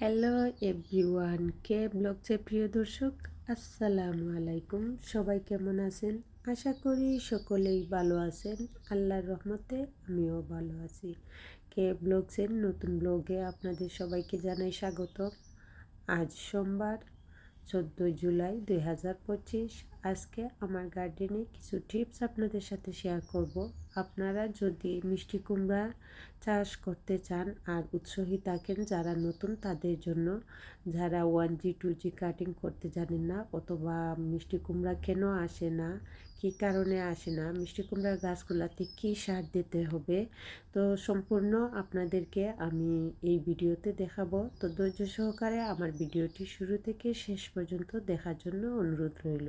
Hello everyone কে ব্লগসে প্রিয় দর্শক? আসসালামু আলাইকুম। সবাই কেমন আছেন? আশা করি সকলেই ভালো আছেন। আল্লাহর রহমতে আমিও ভালো আছি। কে ব্লগসের নতুন ব্লগে আপনাদের সবাইকে জানাই স্বাগত আজ সোমবার চোদ্দোই জুলাই দুই হাজার পঁচিশ। আজকে আমার গার্ডেনে কিছু টিপস আপনাদের সাথে শেয়ার করব। আপনারা যদি মিষ্টি কুমড়া চাষ করতে চান আর উৎসাহী থাকেন যারা নতুন তাদের জন্য, যারা one G, two G cutting করতে জানেন না, অথবা মিষ্টি কুমড়া কেন আসে না কি কারণে আসে না, মিষ্টি কুমড়ার গাছগুলাতে কী সার দিতে হবে, তো সম্পূর্ণ আপনাদেরকে আমি এই ভিডিওতে দেখাবো। তো ধৈর্য সহকারে আমার ভিডিওটি শুরু থেকে শেষ পর্যন্ত দেখার জন্য অনুরোধ রইল।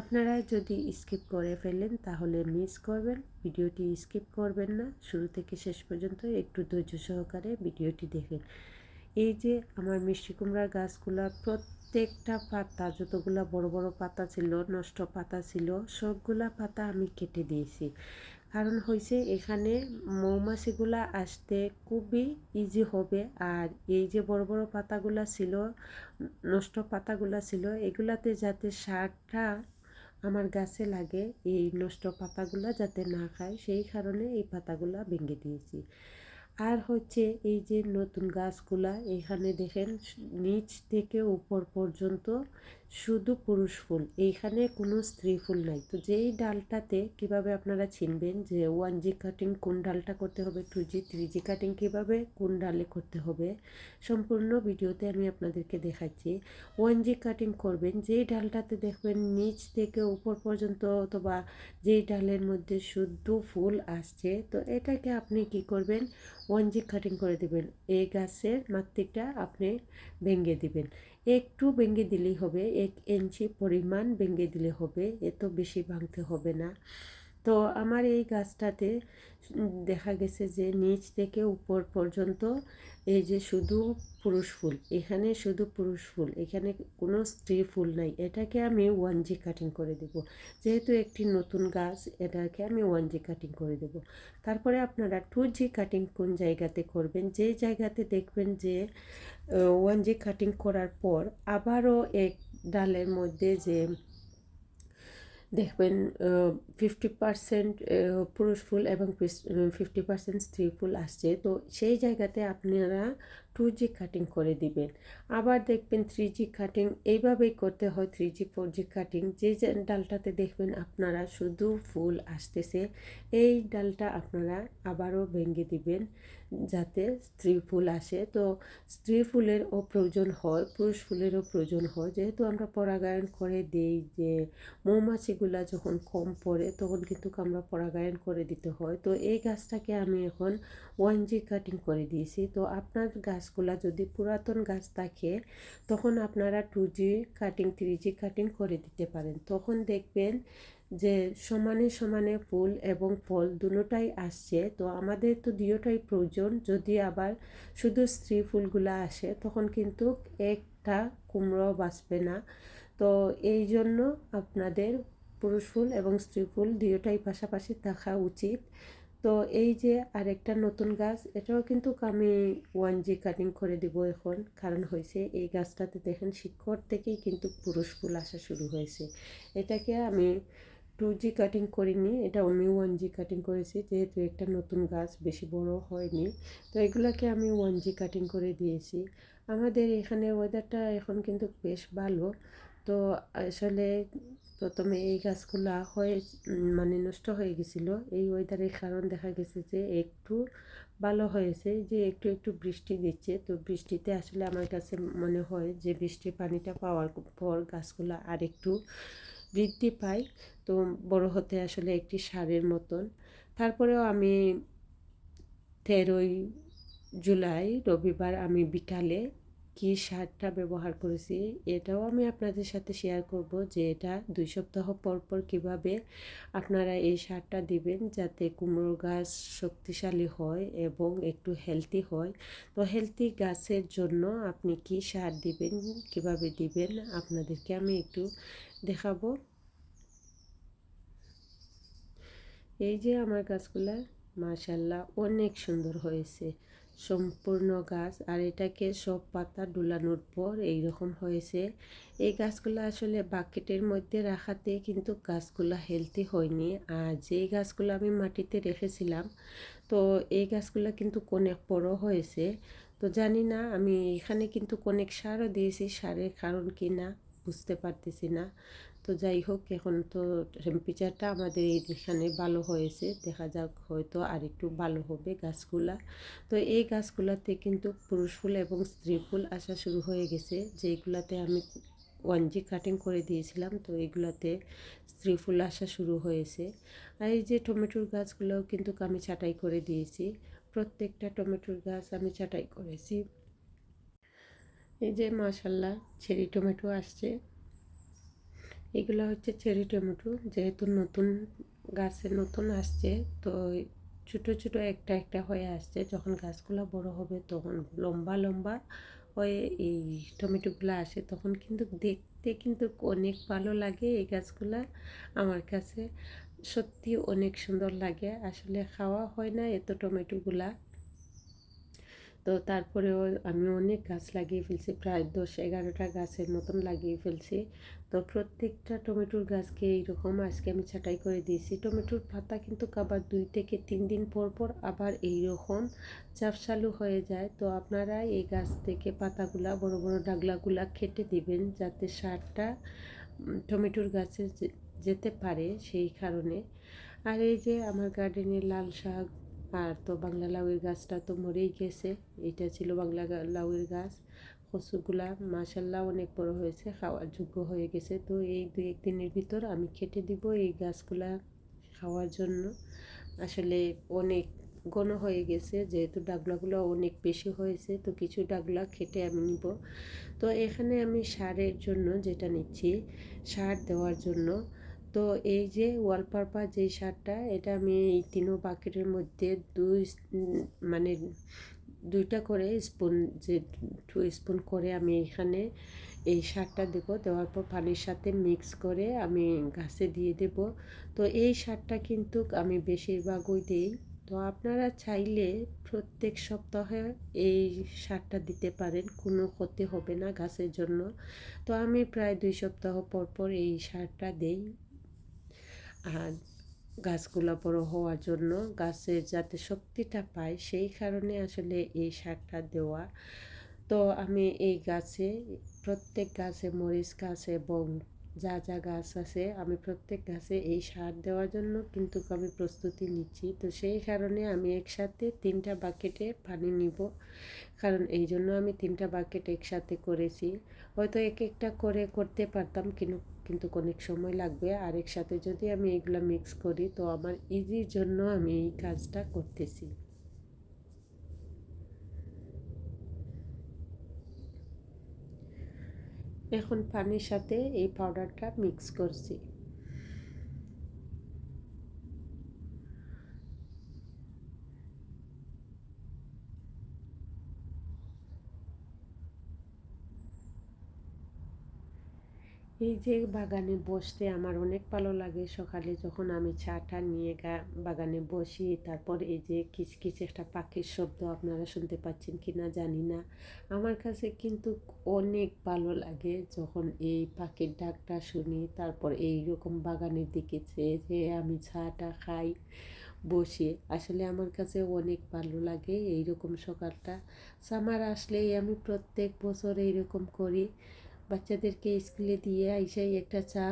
আপনারা যদি স্কিপ করে ফেলেন তাহলে মিস করবেন, ভিডিওটি স্কিপ করবেন না, শুরু থেকে শেষ পর্যন্ত একটু ধৈর্য সহকারে ভিডিওটি দেখেন। এই যে আমার মিষ্টি কুমড়ার গাছগুলা প্রত্যেকটা পাতা, যতগুলা বড় বড় পাতা ছিল, নষ্ট পাতা ছিল, সবগুলা পাতা আমি কেটে দিয়েছি। কারণ হয়েছে এখানে মৌমাছিগুলা আসতে খুবই ইজি হবে আর এই যে বড় বড় পাতাগুলা ছিল, নষ্ট পাতাগুলা ছিল, এগুলাতে যাতে সারটা আমার গাছে লাগে, এই নষ্ট পাতাগুলা যাতে না খায়, সেই কারণে এই পাতাগুলা ভেঙে দিয়েছি। আর হচ্ছে এই যে নতুন গাছগুলা, এখানে দেখেন নিচ থেকে উপর পর্যন্ত শুধু পুরুষ ফুল এইখানে কোনো স্ত্রী ফুল নাই। তো যেই ডালটাতে কীভাবে আপনারা চিনবেন যে ওয়ান জি কাটিং কোন ডালটা করতে হবে two G three G cutting কীভাবে কোন ডালে করতে হবে, সম্পূর্ণ ভিডিওতে আমি আপনাদেরকে দেখাচ্ছি। ওয়ান জি কাটিং করবেন, যেই ডালটাতে দেখবেন নিচ থেকে উপর পর্যন্ত অথবা যেই ডালের মধ্যে শুদ্ধ ফুল আসছে, তো এটাকে আপনি কি করবেন ওয়ান জি কাটিং করে দেবেন। এই গাছের মাতৃকটা আপনি ভেঙে দিবেন। একটু ভেঙে দিলেই হবে, এক ইঞ্চি পরিমাণ ভেঙে দিলে হবে, এত বেশি ভাঙতে হবে না। তো আমার এই গাছটাতে দেখা গেছে যে নিচ থেকে উপর পর্যন্ত এই যে শুধু পুরুষ ফুল, এখানে শুধু পুরুষ ফুল, এখানে কোনো স্ত্রী ফুল নাই। এটাকে আমি ওয়ান জি কাটিং করে দেব। যেহেতু একটি নতুন গাছ, এটাকে আমি ওয়ান জি কাটিং করে দেব। তারপরে আপনারা টু জি কাটিং কোন জায়গাতে করবেন? যে জায়গাতে দেখবেন যে ওয়ান জি কাটিং করার পর আবারও এক ডালের মধ্যে যে দেখবেন ফিফটি পারসেন্ট পুরুষ ফুল এবং ফিফটি পারসেন্ট স্ত্রী ফুল আসছে। তো সেই জায়গাতে আপনারা টু জি কাটিং করে দিবেন। আবার দেখবেন থ্রি জি কাটিং এইভাবেই করতে হয় three G four G cutting যে ডালটাতে দেখবেন আপনারা শুধু ফুল আসতেছে, এই ডালটা আপনারা আবারও ভেঙে দিবেন যাতে স্ত্রী ফুল আসে। তো স্ত্রী ফুলেরও প্রয়োজন হয়, পুরুষ ফুলেরও প্রয়োজন হয়। যেহেতু আমরা পরাগায়ন করে দিই যে মৌমাছিগুলা যখন কম পড়ে, তখন কিন্তু আমরা পরাগায়ন করে দিতে হয়। তো এই গাছটাকে আমি এখন ওয়ান জি কাটিং করে দিয়েছি। তো আপনার গাছগুলা যদি পুরাতন গাছ থাকে, তখন আপনারা two G cutting three G cutting করে দিতে পারেন। তখন দেখবেন যে সমানে সমানে ফুল এবং ফল দুটোটাই আসছে। তো আমাদের তো দুটোটাই প্রয়োজন। যদি আবার শুধু স্ত্রী ফুলগুলো আসে, তখন কিন্তু একটা কুমড়ো বাঁচবে না। তো এই জন্য আপনাদের পুরুষ ফুল এবং স্ত্রী ফুল দুটোটাই পাশাপাশি থাকা উচিত। তো এই যে আরেকটা নতুন গাছ, এটাও কিন্তু আমি ওয়ান জি কাটিং করে দিব এখন। কারণ হয়েছে এই গাছটাতে দেখেন শিকড় থেকেই কিন্তু পুরুষ ফুল আসা শুরু হয়েছে। এটাকে আমি টু জি কাটিং করিনি, এটা আমি ওয়ান জি কাটিং করেছি। যেহেতু একটা নতুন গাছ, বেশি বড় হয়নি। তো এগুলোকে আমি ওয়ান জি কাটিং করে দিয়েছি। আমাদের এখানে ওয়েদারটা এখন কিন্তু বেশ ভালো। তো আসলে প্রথমে এই গাছগুলো হয়ে মানে নষ্ট হয়ে গেছিল। এই ওয়েদারের কারণ দেখা গেছে যে একটু ভালো হয়েছে, যে একটু একটু বৃষ্টি দিচ্ছে। তো বৃষ্টিতে আসলে আমার কাছে মনে হয় যে বৃষ্টির পানিটা পাওয়ার পর গাছগুলো আর একটু বৃদ্ধি পায়। তো বড় হতে আসলে একটি সারের মতন। তারপরেও আমি তেরোই জুলাই রবিবার আমি বিকালে কি সারটা ব্যবহার করেছি, এটাও আমি আপনাদের সাথে শেয়ার করব যে এটা দুই সপ্তাহ পর পর কীভাবে আপনারা এই সারটা দিবেন যাতে কুমড়ো গাছ শক্তিশালী হয় এবং একটু হেলদি হয়। তো হেলদি গাছের জন্য আপনি কি সার দিবেন, কীভাবে দিবেন, আপনাদেরকে আমি একটু দেখাবো। এই যে আমার গাছগুলা মাশাল্লাহ অনেক সুন্দর হয়েছে। সম্পূর্ণ গাছ আর এটাকে সব পাতা ডুলানোর পর এইরকম হয়েছে। এই গাছগুলো আসলে বাকেটের মধ্যে রাখাতে কিন্তু গাছগুলো হেলদি হয়নি। আর যেই গাছগুলো আমি মাটিতে রেখেছিলাম, তো এই গাছগুলো কিন্তু অনেক বড় হয়েছে। তো জানি না, আমি এখানে কিন্তু অনেক সারও দিয়েছি, সারের কারণ কি না। বুঝতে পারতেছি না। তো যাই হোক, এখন তো টেম্পারেচারটা আমাদের এইখানে ভালো হয়েছে। দেখা যাক হয়তো আর একটু ভালো হবে গাছগুলা। তো এই গাছগুলাতে কিন্তু পুরুষ ফুল এবং স্ত্রী ফুল আসা শুরু হয়ে গেছে। যেইগুলাতে আমি ওয়ান জি কাটিং করে দিয়েছিলাম, তো এইগুলাতে স্ত্রী ফুল আসা শুরু হয়েছে। আর এই যে টমেটোর গাছগুলোও কিন্তু আমি ছাটাই করে দিয়েছি। প্রত্যেকটা টমেটোর গাছ আমি ছাটাই করেছি। এই যে মাশাল্লাহ চেরি টমেটো আসছে। এগুলো হচ্ছে চেরি টমেটো যেহেতু নতুন গাছে নতুন আসছে, তো ছোটো ছোটো একটা একটা হয়ে আসছে। যখন গাছগুলো বড় হবে তখন লম্বা লম্বা হয়ে এই টমেটোগুলো আসে। তখন কিন্তু দেখতে কিন্তু অনেক ভালো লাগে এই গাছগুলা। আমার কাছে সত্যি অনেক সুন্দর লাগে। আসলে খাওয়া হয় না এত টমেটোগুলা তো তারপরেও আমি অনেক গাছ লাগিয়ে ফেলছি, প্রায় দশ এগারোটা গাছের মতন লাগিয়ে ফেলছি। তো প্রত্যেকটা টমেটোর গাছকে এইরকম আজকে আমি ছাটাই করে দিয়েছি। টমেটোর পাতা কিন্তু আবার দুই থেকে তিন দিন পর পর আবার এইরকম চাপসালু হয়ে যায়। তো আপনারা এই গাছ থেকে পাতাগুলা, বড় বড় ডাগলাগুলা খেটে দিবেন যাতে সারটা টমেটোর গাছে যেতে পারে সেই কারণে। আর এই যে আমার গার্ডেনে লাল শাক আর তো বাংলা লাউয়ের গাছটা তো মরেই গেছে। এটা ছিল বাংলা লাউয়ের গাছ। কচুগুলা মাসাল্লাহ অনেক বড় হয়েছে, খাওয়ার যোগ্য হয়ে গেছে। তো এই দুই একদিনের ভিতর আমি খেটে দিব এই গাছগুলা খাওয়ার জন্য। আসলে অনেক ঘন হয়ে গেছে, যেহেতু ডাগলাগুলো অনেক বেশি হয়েছে, তো কিছু ডাগলা খেটে আমি নিব। তো এখানে আমি সারের জন্য যেটা নিচ্ছি, সার দেওয়ার জন্য তো এই যে ওয়ালপারপার যেই সারটা এটা আমি এই তিনো বাকেটের মধ্যে দুই মানে দুইটা করে স্পুন, যে টু স্পুন করে আমি এখানে এই সারটা দেবো। দেওয়ার পর পানির সাথে মিক্স করে আমি গাছে দিয়ে দেব। তো এই সারটা কিন্তু আমি বেশিরভাগই দিই। তো আপনারা চাইলে প্রত্যেক সপ্তাহে এই সারটা দিতে পারেন, কোনো ক্ষতি হবে না গাছের জন্য। তো আমি প্রায় দুই সপ্তাহ পর পর এই সারটা দেই। গাছগুলো বড় হওয়ার জন্য গাছের যাতে শক্তিটা পায়, সেই কারণে আসলে এই সারটা দেওয়া। তো আমি এই গাছে, প্রত্যেক গাছে মরিচ গাছ এবং যা যা গাছ আছে, আমি প্রত্যেক গাছে এই সার দেওয়ার জন্য কিন্তু আমি প্রস্তুতি নিচ্ছি। তো সেই কারণে আমি একসাথে তিনটা বাকেটে পানি নিব। কারণ এই জন্য আমি তিনটা বাকেট একসাথে করেছি। হয়তো এক একটা করে করতে পারতাম, কিন্তু কিন্তু অনেক সময় লাগবে। আর একসাথে যদি আমি এগুলো মিক্স করি, তো আমার ইজির জন্য আমি এই কাজটা করতেছি। এখন পানির সাথে এই পাউডারটা মিক্স করছি। এই যে বাগানে বসতে আমার অনেক ভালো লাগে। সকালে যখন আমি চাটা নিয়ে গা, বাগানে বসি, তারপর এই যে কিচকিচ একটা পাখির শব্দ আপনারা শুনতে পাচ্ছেন কি না জানি না। আমার কাছে কিন্তু অনেক ভালো লাগে যখন এই পাখির ডাকটা শুনি, তারপর এই রকম বাগানের দিকে চেয়ে যে আমি চাটা খাই, বসে। আসলে আমার কাছে অনেক ভালো লাগে এইরকম সকালটা। সামার আসলেই আমি প্রত্যেক বছর এইরকম করি। বাচ্চাদেরকে স্কুলে দিয়ে আইসাই একটা চা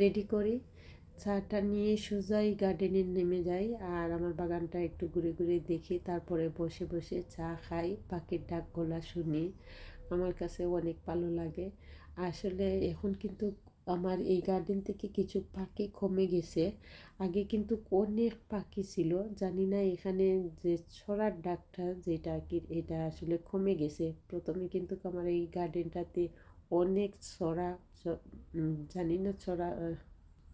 রেডি করি। চাটা নিয়ে সোজাই গার্ডেনে নেমে যাই আর আমার বাগানটা একটু ঘুরে ঘুরে দেখি। তারপরে বসে বসে চা খাই, পাখির ডাক গলা শুনি। আমার কাছে অনেক ভালো লাগে। আসলে এখন কিন্তু আমার এই গার্ডেন থেকে কিছু পাখি কমে গেছে। আগে কিন্তু অনেক পাখি ছিল। জানি না এখানে যে ছড়ার ডাকটা যেটা কি, এটা আসলে কমে গেছে। প্রথমে কিন্তু আমার এই গার্ডেনটাতে অনেক ছড়া জানি না ছড়া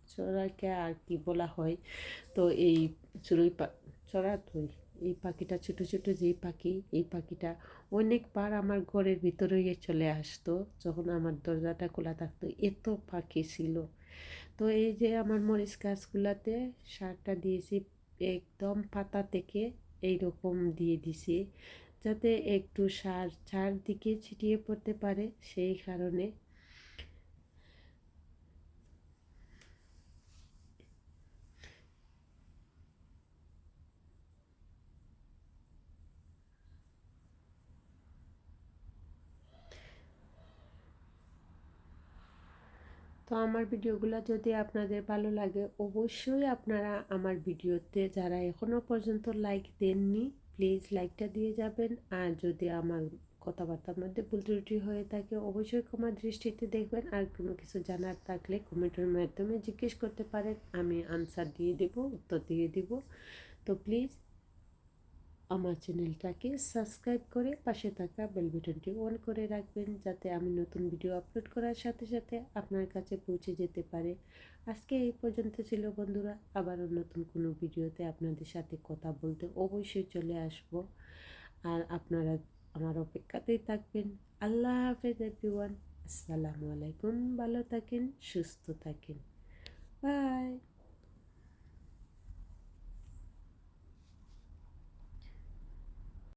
ছড়াকে আর কি বলা হয় তো এই চড়ুই পা ছড়া থই এই পাখিটা ছোটো ছোটো যেই পাখি এই পাখিটা অনেকবার আমার ঘরের ভিতরে চলে আসতো যখন আমার দরজাটা খোলা থাকতো এত পাখি ছিল তো এই যে আমার মরিচ গাছগুলাতে সারটা দিয়েছি একদম পাতা থেকে এই রকম দিয়ে দিছি যাতে একটু সার চারদিকে ছিটিয়ে পড়তে পারে, সেই কারণে। তো আমার ভিডিওগুলো যদি আপনাদের ভালো লাগে, অবশ্যই আপনারা আমার ভিডিওতে যারা এখনও পর্যন্ত লাইক দেননি প্লিজ লাইকটা দিয়ে যাবেন। আর যদি আমার কথাবার্তার মধ্যে ভুল ত্রুটি হয়ে থাকে, অবশ্যই ক্ষমা দৃষ্টিতে দেখবেন। আর কোনো কিছু জানার থাকলে কমেন্টের মাধ্যমে জিজ্ঞেস করতে পারেন। আমি আনসার দিয়ে দেব, উত্তর দিয়ে দিব। তো প্লিজ আমার চ্যানেলটাকে সাবস্ক্রাইব করে পাশে থাকা বেল বাটনটি অন করে রাখবেন, যাতে আমি নতুন ভিডিও আপলোড করার সাথে সাথে আপনার কাছে পৌঁছে যেতে পারে। আজকে এই পর্যন্ত ছিল বন্ধুরা। আবারও নতুন কোনো ভিডিওতে আপনাদের সাথে কথা বলতে অবশ্যই চলে আসব। আর আপনারা আমার অপেক্ষাতেই থাকবেন। আল্লাহ হাফেজ এভরিওয়ান আসসালামু আলাইকুম। ভালো থাকেন, সুস্থ থাকেন। বাই